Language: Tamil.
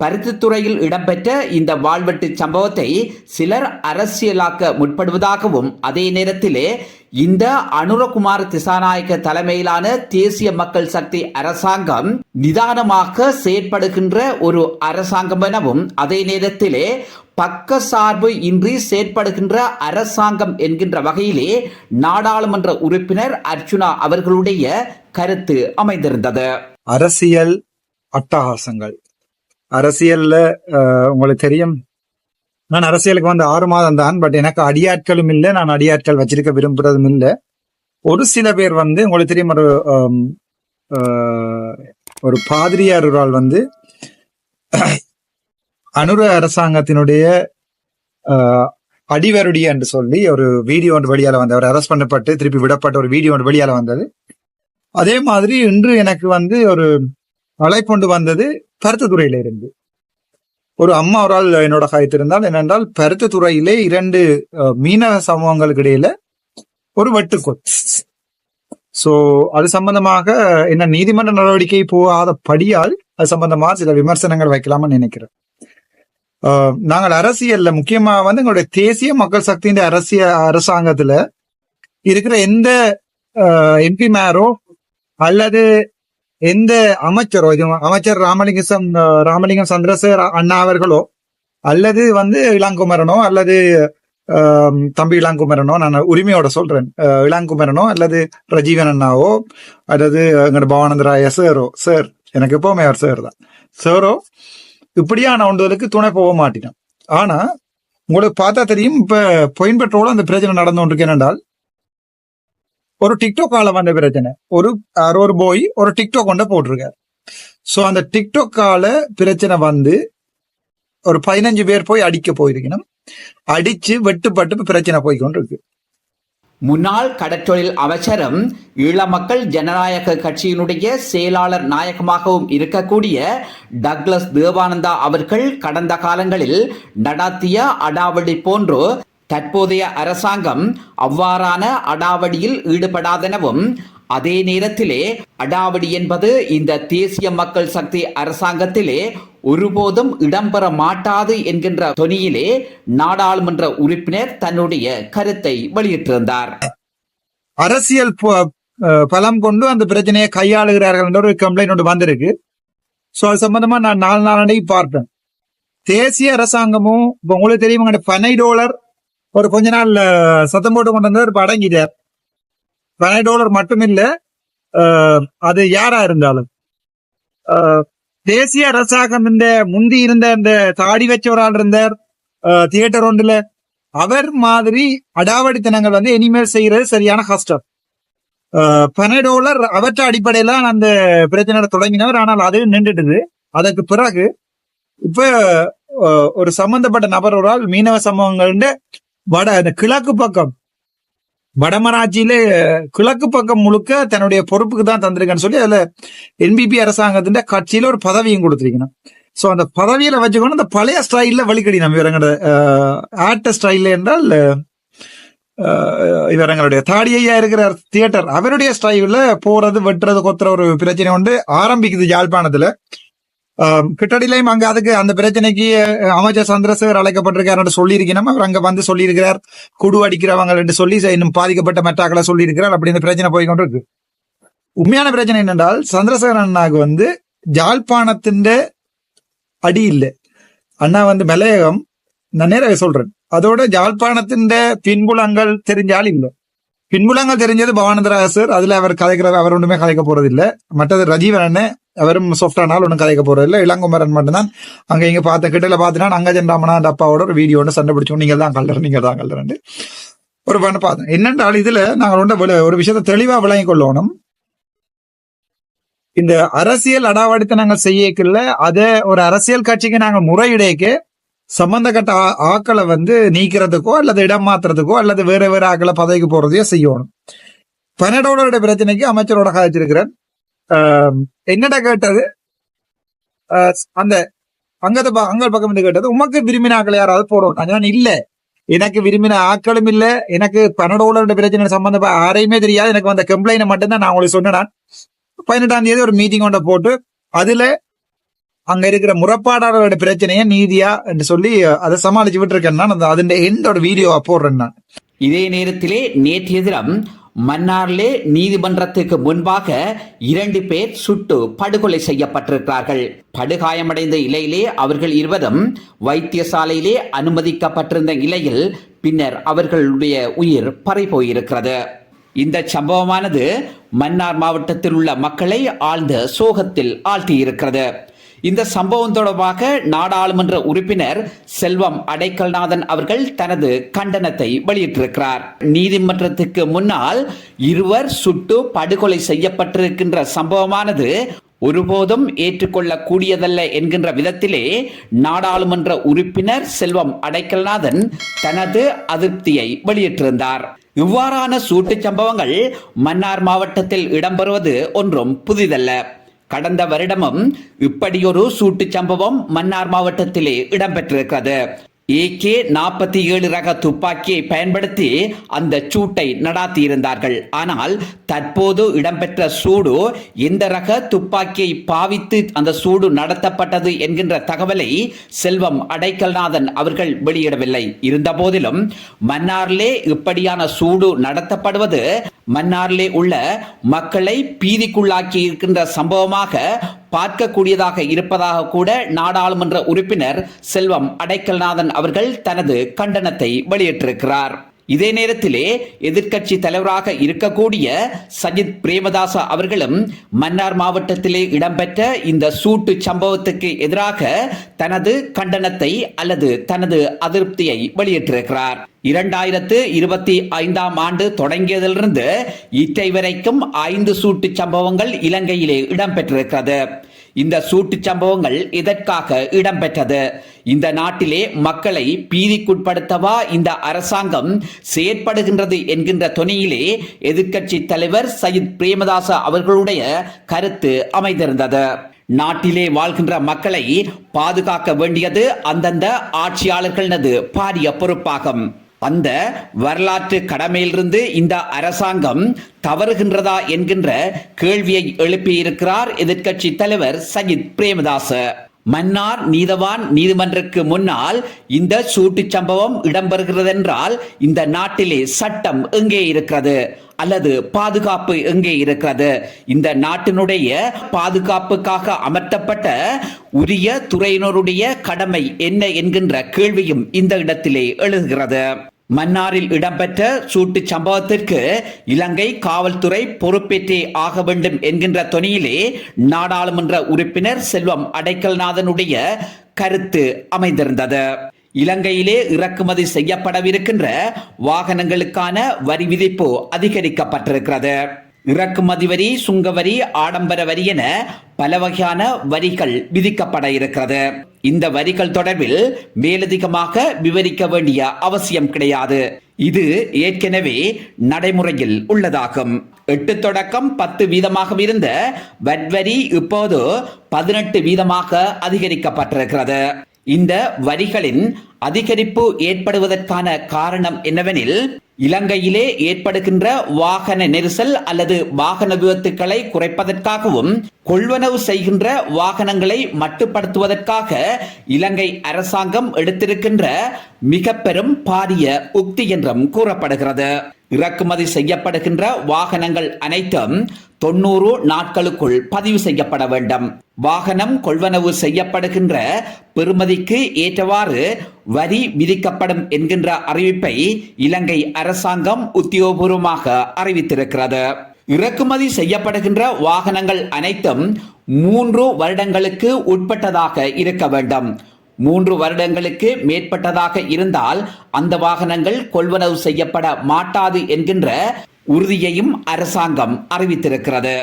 பருத்தித்துறையில் இடம்பெற்ற இந்த வாழ்வெட்டு சம்பவத்தை சிலர் அரசியலாக்க முற்படுவதாகவும் அதே நேரத்திலே இந்த அனுரகுமார் திசாநாயக்க தலைமையிலான தேசிய மக்கள் சக்தி அரசாங்கம் நிதானமாக செயற்படுகின்ற ஒரு அரசாங்கம் எனவும் அதே நேரத்திலே பக்க சார்பு இன்றி செயற்படுகின்ற அரசாங்கம் என்கின்ற வகையிலே நாடாளுமன்ற உறுப்பினர் அர்ச்சுனா அவர்களுடைய கருத்து அமைந்திருந்தது. அரசியல் அட்டகாசங்கள். அரசியல்ல உங்களுக்கு தெரியும். நான் அரசியலுக்கு வந்து ஆறு மாதம் தான் பட் எனக்கு அடியாட்களும் இல்லை. நான் அடியாட்கள் வச்சிருக்க விரும்புறதும் இல்லை. ஒரு சில பேர் வந்து உங்களுக்கு தெரியும் ஒரு ஒரு பாதிரியார் ஒரு ஆள் வந்து அனுர அரசாங்கத்தினுடைய அஹ், அடிவருடி என்று சொல்லி ஒரு வீடியோ ஒன்று வெளியால வந்தது. அவர் அரெஸ்ட் பண்ணப்பட்டு திருப்பி விடப்பட்ட ஒரு வீடியோ ஒன்று வெளியால வந்தது. அதே மாதிரி இன்று எனக்கு வந்து ஒரு அழைப்பொண்டு வந்தது பருத்தத்துறையில இருந்து ஒரு அம்மா ஒரு ஆள் என்னோட காய்த்திருந்தால் என்னென்றால் பருத்தத்துறையிலே இரண்டு அஹ், மீனவ சமூகங்களுக்கு இடையில ஒரு வெட்டுக்கொத் சோ அது சம்பந்தமாக என்ன நீதிமன்ற நடவடிக்கை போகாத படியால் அது சம்பந்தமாக சில விமர்சனங்கள் வைக்கலாம்னு நினைக்கிறேன். நாங்கள் அரசியல்ல முக்கியமா வந்து எங்களுடைய தேசிய மக்கள் சக்தியின் அரசிய அரசாங்கத்துல இருக்கிற எந்த எம்பி மேரோ அல்லது எந்த அமைச்சரோ இது அமைச்சர் ராமலிங்கம் ராமலிங்கம் சந்திரசேகர் அண்ணா அவர்களோ அல்லது வந்து இளங்குமரனோ அல்லது தம்பி இளங்குமரனோ நான் உரிமையோட சொல்றேன் இளங்குமரனோ அல்லது ரஜீவன் அண்ணாவோ அல்லது எங்களோட பவானந்தராய சேரோ சார் எனக்கு எப்பவுமே அவர் சார் தான் சேரோ இப்படியான ஒன்றுகளுக்கு துணை போக மாட்டினான் ஆனா உங்களுக்கு பார்த்தா தெரியும் இப்ப பொயின் பெட்ரோல அந்த பிரச்சனை நடந்து கொண்டிருக்கு என்னென்றால் ஒரு டிக்டாக் வந்த பிரச்சனை. ஒரு ஒரு போய் ஒரு டிக்டாக் கொண்ட போட்டிருக்காரு. ஸோ அந்த டிக்டாக் பிரச்சனை வந்து ஒரு பதினஞ்சு பேர் போய் அடிக்க போயிருக்கணும். அடிச்சு வெட்டுப்பட்டு பிரச்சனை போய் கொண்டிருக்கு முன்னாள் கடற்றொழில் அமைச்சரும் ஈழ மக்கள் ஜனநாயக கட்சியினுடைய செயலாளர் நாயகமாகவும் இருக்கக்கூடிய டக்ளஸ் தேவானந்தா அவர்கள் கடந்த காலங்களில் நடாத்திய அடாவடி போன்று தற்போதைய அரசாங்கம் அவ்வாறான அடாவடியில் ஈடுபடாதெனவும் அதே நேரத்திலே அடாவடி என்பது இந்த தேசிய மக்கள் சக்தி அரசாங்கத்திலே ஒருபோதும் இடம்பெற மாட்டாது என்கின்ற தொனியிலே நாடாளுமன்ற உறுப்பினர் தன்னுடைய கருத்தை வெளியிட்டிருந்தார். அரசியல் பலம் கொண்டு அந்த பிரச்சனையை கையாளுகிறார்கள் என்ற ஒரு கம்ப்ளைண்ட் ஒன்று வந்திருக்கு. சோ அது சம்பந்தமா நான் நாலு நாளை பார்ப்பேன். தேசிய அரசாங்கமும் இப்போ உங்களுக்கு தெரியும் பனை டாலர் ஒரு கொஞ்ச நாள் சத்தம் போட்டு கொண்டு வந்தவர் இப்போ அடங்கிட்டார். பனை டாலர் மட்டும் இல்லை அது யாரா இருந்தாலும். தேசிய அரசாங்கம் இந்த முந்தி இருந்த இந்த தாடி வச்ச ஒரு ஆள் இருந்தார். தியேட்டர் ஒன்றுல. அவர் மாதிரி அடாவடித்தனங்கள் வந்து இனிமேல் செய்யறது சரியான கஷ்டம். அஹ், பனை டாலர் அவற்ற அடிப்படையில அந்த பிரச்சனை தொடங்கினவர். ஆனால் அது நின்றுட்டுது. அதற்கு பிறகு இப்ப ஒரு சம்பந்தப்பட்ட நபர் ஒரு ஆள் மீனவ சம்பவங்கள்னு வட இந்த கிழக்கு பக்கம். வடமராட்சியில கிழக்கு பக்கம் முழுக்க தன்னுடைய பொறுப்புக்கு தான் தந்திருக்கேன்னு சொல்லி அதுல என்பிபி அரசாங்கத்தின் கட்சியில ஒரு பதவியும் கொடுத்துருக்கணும். ஸோ அந்த பதவியில வச்சுக்கணும் அந்த பழைய ஸ்டைல்ல வழிகடி நம்ம இவரங்கட ஆட்ட ஸ்டைல்ல என்றால் அஹ், இவரங்களுடைய தாடியையா இருக்கிற தியேட்டர் அவருடைய ஸ்டைல்ல போறது வெட்டுறது கொத்துற ஒரு பிரச்சனை வந்து ஆரம்பிக்குது யாழ்ப்பாணத்துல. கிட்டடிலையும் கிட்டடியிலையும் அங்க அதுக்கு அந்த பிரச்சனைக்கு அமைச்சர் சந்திரசேகர் அழைக்கப்பட்டிருக்காரு சொல்லியிருக்கணும். அவர் அங்க வந்து சொல்லியிருக்கிறார். குடு அடிக்கிறவங்க என்று சொல்லி இன்னும் பாதிக்கப்பட்ட மெட்டாக்களை சொல்லியிருக்கிறார். அப்படி இந்த பிரச்சனை போய் கொண்டிருக்கு. உண்மையான பிரச்சனை என்னென்றால் சந்திரசேகரன் அண்ணாவுக்கு வந்து ஜாழ்ப்பாணத்தின் அடி இல்லை. அண்ணா வந்து மலையகம் நான் நேராக சொல்றேன். அதோட ஜாழ்ப்பாணத்தின் பின்புலங்கள் தெரிஞ்சால் இல்லை. பின்புலங்கள் தெரிஞ்சது பவானந்தராசர் அதுல அவர் கதைக்கிற அவர் ஒன்றுமே கதைக்க போறது மற்றது ரஜீவன் அண்ணன் வெறும் சாஃப்டானால் ஒன்றும் கதைக்க போகிறது இல்லை இளங்குமரன் மட்டும்தான். அங்கே இங்கே பார்த்த கிட்டல பார்த்தினா அங்கஜன் ராமனா அந்த அப்பாவோட ஒரு வீடியோ ஒன்று சண்டை பிடிச்சோம் நீங்கள் தான் கல்லர் நீங்கள் தான் கல்லர் ஒரு பண்ண பார்த்தோம் என்னென்றால் இதில் நாங்கள் ஒன்று ஒரு விஷயத்தை தெளிவாக விளங்கிக் கொள்ளணும். இந்த அரசியல் அடாவடித்தை நாங்கள் செய்யக்குள்ள அதை ஒரு அரசியல் கட்சிக்கு நாங்கள் முறையிடைக்க சம்பந்தப்பட்ட ஆ- ஆக்களை வந்து நீக்கிறதுக்கோ அல்லது இடம் மாத்துறதுக்கோ அல்லது வேற வேற ஆக்களை பதவிக்கு போறதையோ செய்யணும். பன்னெண்டோட பிரச்சனைக்கு அமைச்சரோட கதைச்சிருக்கிறேன் என்னடா கேட்டது? ஆஹ் அந்த அங்கத ப- அங்க பக்கம் இருந்து கேட்டது உமக்கு விரும்பின ஆக்கள் யாராவது போடணும் நான் இல்ல. எனக்கு விரும்பின ஆக்களும் இல்ல. எனக்கு பன்னெண்டோட பிரச்சனை சம்பந்தப்பா யாரையுமே தெரியாது. எனக்கு வந்த கம்ப்ளைண்ட் மட்டும்தான் நான் உங்களுக்கு சொன்னேன் பதினெட்டாம் தேதி ஒரு மீட்டிங் ஒன்றை போட்டு அதுல அங்க இருக்கிற முறப்பாடாளரோட பிரச்சனையை நீதியா என்று சொல்லி அதை சமாளிச்சு விட்டுருக்கேன் நான் அந்த அதன் எண்டோட வீடியோவை போடுறேன் நான். இதே நேரத்திலே நேற்றைய தினம் மன்னார்லே நீதிமன்றத்துக்கு முன்பாக இரண்டு பேர் சுட்டு படுகொலை செய்யப்பட்டிருக்கிறார்கள். படுகாயமடைந்த இலையிலே அவர்கள் இருவரும் வைத்தியசாலையிலே அனுமதிக்கப்பட்டிருந்த நிலையில் பின்னர் அவர்களுடைய உயிர் பறிபோயிருக்கிறது இந்த சம்பவமானது மன்னார் மாவட்டத்தில் உள்ள மக்களை ஆழ்ந்த சோகத்தில் ஆழ்த்தியிருக்கிறது. இந்த சம்பவம் தொடர்பாக நாடாளுமன்ற உறுப்பினர் செல்வம் அடைக்கல்நாதன் அவர்கள் தனது கண்டனத்தை வெளியிட்டிருக்கிறார். நீதிமன்றத்துக்கு முன்னால் இருவர் சுட்டு படுகொலை செய்யப்பட்டிருக்கின்ற சம்பவமானது ஒருபோதும் ஏற்றுக்கொள்ளக்கூடியதல்ல என்கின்ற விதத்திலே நாடாளுமன்ற உறுப்பினர் செல்வம் அடைக்கல்நாதன் தனது அதிருப்தியை வெளியிட்டிருந்தார். இவ்வாறான சூட்டுச் சம்பவங்கள் மன்னார் மாவட்டத்தில் இடம்பெறுவது ஒன்றும் புதிதல்ல. கடந்த வருடமும் இப்படியொரு சூட்டுச் சம்பவம் மன்னார் மாவட்டத்திலே இடம்பெற்றிருக்கிறது. ஏகே நாற்பத்தி ஏழு ரக துப்பாக்கியை பயன்படுத்தி அந்த சூட்டை நடாத்தியிருந்தார்கள். ஆனால் தற்போது இடம்பெற்ற சூடு இந்த ரக துப்பாக்கியை பாவித்து அந்த சூடு நடத்தப்பட்டது என்கின்ற தகவலை செல்வம் அடைக்கல்நாதன் அவர்கள் வெளியிடவில்லை. இருந்த போதிலும் மன்னாரிலே இப்படியான சூடு நடத்தப்படுவது மன்னாரிலே உள்ள மக்களை பீதிக்குள்ளாக்கி இருக்கின்ற சம்பவமாக பார்க்கக்கூடியதாக இருப்பதாக கூட நாடாளுமன்ற உறுப்பினர் செல்வம் அடைக்கல்நாதன் அவர்கள் தனது கண்டனத்தை வெளியிட்டிருக்கிறார். இதே நேரத்திலே எதிர்க்கட்சி தலைவராக இருக்கக்கூடிய சஜித் பிரேமதாச அவர்களும் மன்னார் மாவட்டத்திலே இடம்பெற்ற இந்த சூட்டு சம்பவத்துக்கு எதிராக தனது கண்டனத்தை அல்லது தனது அதிருப்தியை வெளியிட்டிருக்கிறார். இரண்டாயிரத்து இருபத்தி ஐந்தாம் ஆண்டு தொடங்கியதிலிருந்து இத்தை வரைக்கும் ஐந்து சூட்டு சம்பவங்கள் இலங்கையிலே இடம்பெற்றிருக்கிறது. இந்த சூட்டு சம்பவங்கள் இதற்காக இடம்பெற்றது? இந்த நாட்டிலே மக்களை பீதிக்குட்படுத்தவா இந்த அரசாங்கம் செயற்படுகின்றது என்கின்ற துணையிலே எதிர்க்கட்சி தலைவர் சயித் பிரேமதாச அவர்களுடைய கருத்து அமைந்திருந்தது. நாட்டிலே வாழ்கின்ற மக்களை பாதுகாக்க வேண்டியது அந்தந்த ஆட்சியாளர்களது பாரிய பொறுப்பாகும். அந்த வரலாற்று கடமையிலிருந்து இந்த அரசாங்கம் தவறுகின்றதா என்கின்ற கேள்வியை எழுப்பியிருக்கிறார் எதிர்க்கட்சி தலைவர் சஜித் பிரேமதாச. மன்னார் நீதவான் நீதிமன்றக்கு முன்னால் இந்த சூட்டுச் சம்பவம் இடம்பெறுகிறதென்றால் இந்த நாட்டிலே சட்டம் எங்கே இருக்கிறது? அல்லது பாதுகாப்பு எங்கே இருக்கிறது? இந்த நாட்டினுடைய பாதுகாப்புக்காக அமர்த்தப்பட்ட உரிய துறையினருடைய கடமை என்ன என்கின்ற கேள்வியும் இந்த இடத்திலே எழுகிறது. மன்னாரில் இடம்பெற்ற சூட்டு சம்பவத்திற்கு இலங்கை காவல்துறை பொறுப்பேற்றே ஆக வேண்டும் என்கின்ற துணியிலே நாடாளுமன்ற உறுப்பினர் செல்வம் அடைக்கல்நாதனுடைய கருத்து அமைந்திருந்தது. இலங்கையிலே இறக்குமதி செய்யப்படவிருக்கின்ற வாகனங்களுக்கான வரி விதிப்பு அதிகரிக்கப்பட்டிருக்கிறது. இறக்குமதி வரி சுங்கவரி ஆடம்பர வரி என பல வகையான வரிகள் விதிக்கப்பட இருக்கிறது. இந்த வரிகள் தொடர்பில் மேலதிகமாக விவரிக்க வேண்டிய அவசியம் கிடையாது. இது ஏற்கனவே நடைமுறையில் உள்ளதாகும். எட்டு தொடக்கம் பத்து வீதமாக இருந்த வட்வரி இப்போது பதினெட்டு வீதமாக அதிகரிக்கப்பட்டிருக்கிறது. இந்த வரிகளின் அதிகரிப்பு ஏற்படுவதற்கான காரணம் என்னவெனில் இலங்கையிலே ஏற்படுகின்ற வாகன நெரிசல் அல்லது வாகன விபத்துக்களை குறைப்பதற்காகவும் கொள்வனவு செய்கின்ற வாகனங்களை மட்டுப்படுத்துவதற்காக இலங்கை அரசாங்கம் எடுத்திருக்கின்ற மிக பெரும் பாரிய உக்தி என்றும் கூறப்படுகிறது. இறக்குமதி செய்யப்படுகின்ற வாகனங்கள் அனைத்தும் தொண்ணூறு நாட்களுக்குள் பதிவு செய்யப்பட வேண்டும். வாகனம் கொள்வனவு செய்யப்படுகின்ற பெறுமதிக்கு ஏற்றவாறு வரி விதிக்கப்படும் என்கின்ற அறிவிப்பை இலங்கை அரசாங்கம் உத்தியோகபூர்வமாக அறிவித்திருக்கிறது. இறக்குமதி செய்யப்படுகின்ற வாகனங்கள் அனைத்தும் மூன்று வருடங்களுக்கு உட்பட்டதாக இருக்க வேண்டும். மூன்று வருடங்களுக்கு மேற்பட்டதாக இருந்தால் அந்த வாகனங்கள் கொள்வனவு செய்யப்பட மாட்டாது என்கின்ற உறுதியையும் அரசாங்கம் அறிவித்திருக்கிறது.